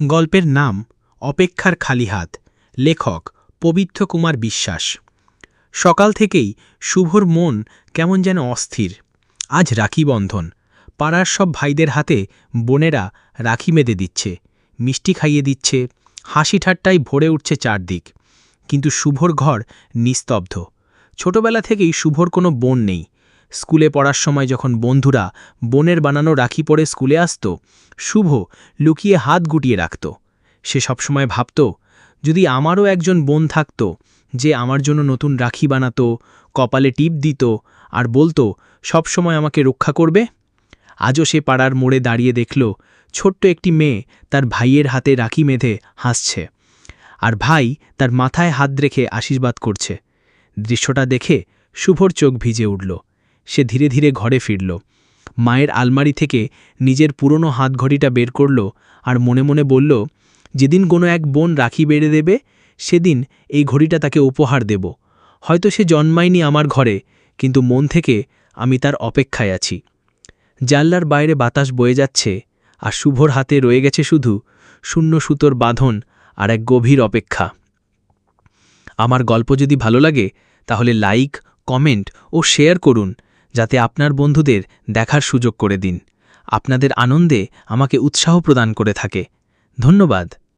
গল্পের নাম অপেক্ষার খালি হাত, লেখক পবিত্র কুমার বিশ্বাস। সকাল থেকেই শুভর মন কেমন যেন অস্থির। আজ রাখি বন্ধন, পাড়ার সব ভাইদের হাতে বোনেরা রাখি মেদে দিচ্ছে, মিষ্টি খাইয়ে দিচ্ছে, হাসি ঠাট্টায় ভরে উঠছে চারদিক। কিন্তু শুভর ঘর নিস্তব্ধ। ছোটবেলা থেকেই শুভর কোনো বোন নেই স্কুলে পড়ার সময় যখন বন্ধুরা বোনের বানানো রাখি পরে স্কুলে আসত, শুভ লুকিয়ে হাত গুটিয়ে রাখত। সে সবসময় ভাবত, যদি আমারও একজন বোন থাকত, যে আমার জন্য নতুন রাখি বানাতো, কপালে টিপ দিত আর বলতো, সবসময় আমাকে রক্ষা করবে? আজও সে পাড়ার মোড়ে দাঁড়িয়ে দেখল, ছোট্ট একটি মেয়ে তার ভাইয়ের হাতে রাখি মেধে হাসছে আর ভাই তার মাথায় হাত রেখে আশীর্বাদ করছে। দৃশ্যটা দেখে শুভর চোখ ভিজে উঠল। সে ধীরে ধীরে ঘরে ফিরল। মায়ের আলমারি থেকে নিজের পুরনো হাতঘড়িটা বের করল আর মনে মনে বলল, যেদিন কোনো এক বোন রাখি বেড়ে দেবে, সেদিন এই ঘড়িটা তাকে উপহার দেব। হয়তো সে জন্মায়নি আমার ঘরে, কিন্তু মন থেকে আমি তার অপেক্ষায় আছি। জানলার বাইরে বাতাস বয়ে যাচ্ছে আর শুভর হাতে রয়ে গেছে শুধু শূন্য সুতোর বাঁধন আর এক গভীর অপেক্ষা। আমার গল্প যদি ভালো লাগে, তাহলে লাইক, কমেন্ট ও শেয়ার করুন। যাতে আপনার বন্ধুদের দেখার সুযোগ করে দিন। আপনাদের আনন্দে আমাকে উৎসাহ প্রদান করে থাকে। ধন্যবাদ।